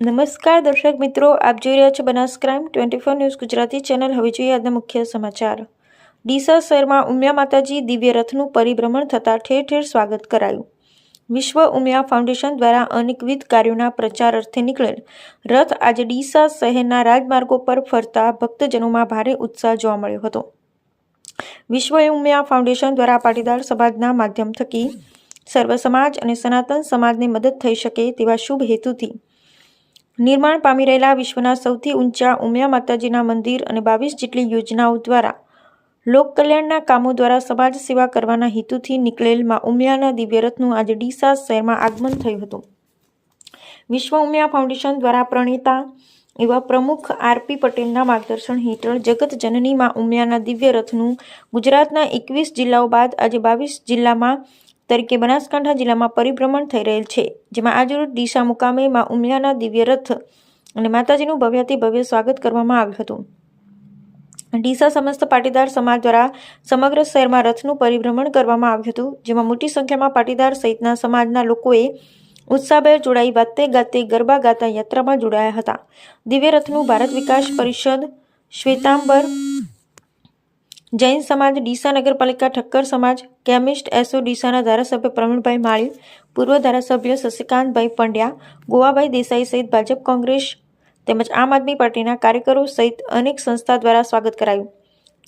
નમસ્કાર દર્શક મિત્રો, આપ જોઈ રહ્યા છો Banas crime twenty four news Gujarati channel. હવે જોઈએ આજના મુખ્ય સમાચાર. ડીસા શહેરમાં ઉમિયા માતાજી દિવ્ય રથનું પરિભ્રમણ થતાં ઠેર ઠેર સ્વાગત કરાયું. વિશ્વ ઉમિયા ફાઉન્ડેશન દ્વારા અનેકવિધ કાર્યોના પ્રચાર અર્થે નીકળેલ રથ આજે ડીસા શહેરના રાજમાર્ગો પર ફરતા ભક્તજનોમાં ભારે ઉત્સાહ જોવા મળ્યો હતો. વિશ્વ ઉમિયા ફાઉન્ડેશન દ્વારા પાટીદાર સમાજના માધ્યમ થકી સર્વ સમાજ અને સનાતન સમાજને મદદ થઈ શકે તેવા શુભ હેતુથી નિર્માણ પામી રહેલા વિશ્વના સૌથી ઊંચા ઉમિયા માતાજીના મંદિર અને બાવીસ જેટલી યોજનાઓ દ્વારા લોક કલ્યાણના કામો દ્વારા સમાજ સેવા કરવાના હેતુથી નીકળેલમાં ઉમિયાના દિવ્ય રથનું આજે ડીસા શહેરમાં આગમન થયું હતું. વિશ્વ ઉમિયા ફાઉન્ડેશન દ્વારા પ્રણેતા એવા પ્રમુખ આરપી પટેલના માર્ગદર્શન હેઠળ જગત જનની માં ઉમિયાના દિવ્ય રથનું ગુજરાતના એકવીસ જિલ્લાઓ બાદ આજે બાવીસ જિલ્લામાં તરીકે બનાસકાંઠા જિલ્લામાં પરિભ્રમણ થઈ રહેલ છે, જેમાં આજરોજ ડીસા મુકામે માં ઉમિયાના દિવ્ય રથ અને માતાજીનું ભવ્યથી ભવ્ય સ્વાગત કરવામાં આવ્યું હતું. ડીસા સમસ્ત પાટીદાર સમાજ દ્વારા સમગ્ર શહેરમાં રથનું પરિભ્રમણ કરવામાં આવ્યું હતું, જેમાં મોટી સંખ્યામાં પાટીદાર સહિતના સમાજના લોકોએ ઉત્સાહભેર જોડાઈ વાતે ગાતે ગરબા ગાતા યાત્રામાં જોડાયા હતા. દિવ્ય રથનું ભારત વિકાસ પરિષદ શ્વેતાંબર જૈન સમાજ, ડીસા નગરપાલિકા ઠક્કર સમાજ કેમિસ્ટ એસો ડીસાના ધારાસભ્ય પ્રવીણભાઈ માળી પૂર્વ ધારાસભ્ય શશિકાંતભાઈ પંડ્યા, ગોવાભાઈ દેસાઈ સહિત ભાજપ કોંગ્રેસ તેમજ આમ આદમી પાર્ટીના કાર્યકરો સહિત અનેક સંસ્થા દ્વારા સ્વાગત કરાયું.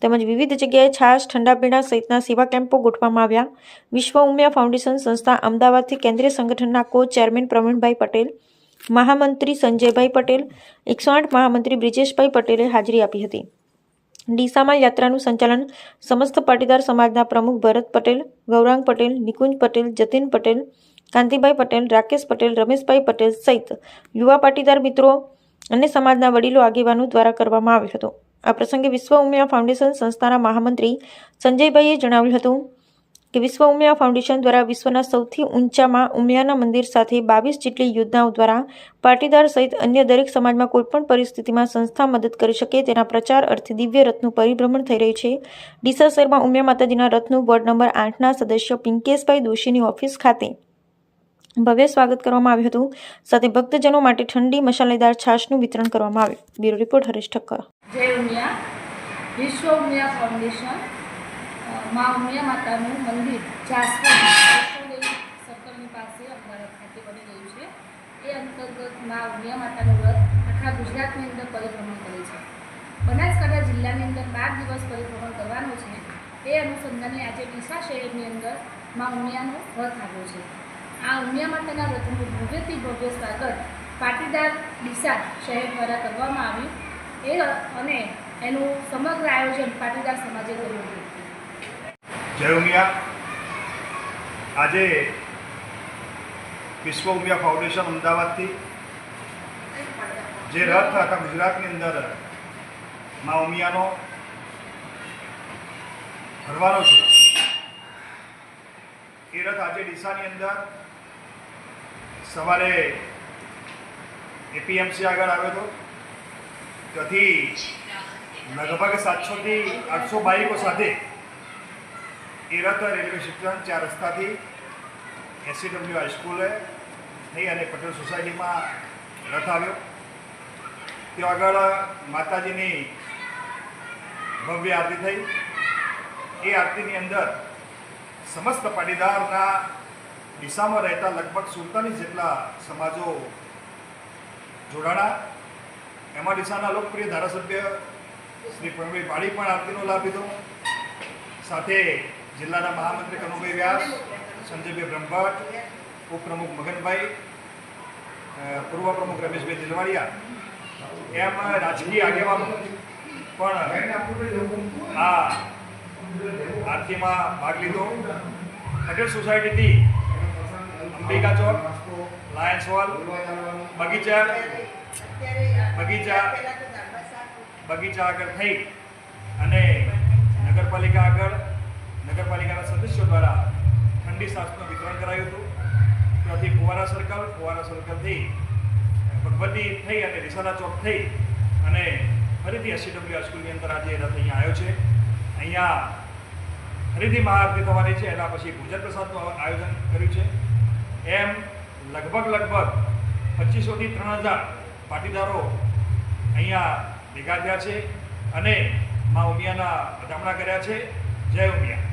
તેમજ વિવિધ જગ્યાએ છાશ, ઠંડા પીણા સહિતના સેવા કેમ્પો ગોઠવવામાં આવ્યા. વિશ્વ ઉમિયા ફાઉન્ડેશન સંસ્થા અમદાવાદથી કેન્દ્રીય સંગઠનના કો ચેરમેન પ્રવીણભાઈ પટેલ, મહામંત્રી સંજયભાઈ પટેલ, એકસો આઠ મહામંત્રી બ્રિજેશભાઈ પટેલે હાજરી આપી હતી. ડીસામાં યાત્રાનું સંચાલન સમસ્ત પાટીદાર સમાજના પ્રમુખ ભરત પટેલ, ગૌરાંગ પટેલ, નિકુંજ પટેલ, જતીન પટેલ, કાંતિભાઈ પટેલ, રાકેશ પટેલ, રમેશભાઈ પટેલ સહિત યુવા પાટીદાર મિત્રો અને સમાજના વડીલો આગેવાનો દ્વારા કરવામાં આવ્યો હતો. આ પ્રસંગે વિશ્વ ઉમિયા ફાઉન્ડેશન સંસ્થાના મહામંત્રી સંજયભાઈએ જણાવ્યું હતું કે વિશ્વ ઉમિયા ફાઉન્ડેશન દ્વારા વિશ્વના સૌથી ઊંચામાં ઉમિયાના મંદિર સાથે બાવીસ જેટલી યોજનાઓ દ્વારા પાટીદાર સહિત અન્ય દરેક સમાજમાં કોઈપણ પરિસ્થિતિમાં સંસ્થા મદદ કરી શકે તેના પ્રચાર અર્થે દિવ્ય રથનું પરિભ્રમણ થઈ રહ્યું છે. ડીસા શહેરમાં ઉમિયા માતાજીના રથનું વોર્ડ નંબર આઠના સદસ્ય પિંકેશભાઈ દોશીની ઓફિસ ખાતે ભવ્ય સ્વાગત કરવામાં આવ્યું હતું. સાથે ભક્તજનો માટે ઠંડી મસાલેદાર છાશનું વિતરણ કરવામાં આવ્યું. Bureau report Haresh Thakkar. જય ઉમિયા. વિશ્વ ઉમિયા ફાઉન્ડેશન મા ઉમિયા માતાનું મંદિર જાસપુર સર્કલની પાસે અમદાવાદ ખાતે બની ગયું છે. એ અંતર્ગત મા ઉમિયા માતાનું વ્રત આખા ગુજરાતની અંદર પરિભ્રમણ કરે છે. બનાસકાંઠા જિલ્લાની અંદર બાર દિવસ પરિભ્રમણ કરવાનું છે. એ અનુસંધાને આજે ડીસા શહેરની અંદર મા ઉમિયાનું વ્રત આવ્યો છે. આ ઉમિયા માતાના વ્રતનું ભવ્યથી ભવ્ય સ્વાગત પાટીદાર ડીસા શહેર દ્વારા કરવામાં આવ્યું. એ અને એનું સમગ્ર આયોજન પાટીદાર સમાજે કર્યું હતું. જય ઉમિયા. આજે વિશ્વ ઉમિયા ફાઉન્ડેશન અમદાવાદથી જે રથ હતા ગુજરાતની અંદર મા ઉમિયાનો ફરવાનો છે. એ રથ આજે ડીસાની અંદર સવારે એપીએમસી આગળ આવ્યો હતો. ત્યાંથી લગભગ સાતસોથી આઠસો બાઈકો સાથે એ રેલવે સ્ટેશન ચાર રસ્તાથી એસસીડબ્લ્યુ હાઈસ્કૂલે થઈ અને પટેલ સોસાયટીમાં રથ આવ્યો. ત્યાં આગળ માતાજીની ભવ્ય આરતી થઈ. એ આરતીની અંદર સમસ્ત પાટીદારના દિશામાં રહેતા લગભગ સુડતાલીસ જેટલા સમાજો જોડાણા. એમાં ડીસાના લોકપ્રિય ધારાસભ્ય શ્રી પ્રવીણભાઈ પાડી પણ આરતીનો લાભ લીધો. સાથે જિલ્લાના મહામંત્રી કનુભાઈ વ્યાસ, સંજયભાઈ બ્રહ્મભટ્ટ, ઉપપ્રમુખ મગનભાઈ પૂર્વ પ્રમુખ રમેશભાઈ દિલવાડિયા એમ રાજકીય આગેવાનો. પણ આ આરતીમાં ભાગ લીધો. પટેલ સોસાયટીથી અંબિકા ચોક, લાયન્સ હોલ, બગીચા બગીચા બગીચા આગળ થઈ અને નગરપાલિકા આગળ નગરપાલિકાના સદસ્યો દ્વારા ઠંડી સાસનું વિતરણ કરાયું હતું. ત્યાંથી ફુવારા સર્કલ, ફુવારા સર્કલથી ભગવતી થઈ અને રિસાલા ચોક થઈ અને ફરીથી એસસીડબ્લ્યુ હાઈસ્કૂલની અંદર આજે રથ અહીંયા આવ્યો છે. અહીંયા ફરીથી મહાઆરતી થવાની છે, એના પછી ભોજન પ્રસાદનું આયોજન કર્યું છે. એમ લગભગ લગભગ પચીસોથી ત્રણ હજાર પાટીદારો અહીંયા ભેગા થયા છે અને મા ઉમિયાના વધામણા કર્યા છે. જય ઉમિયા.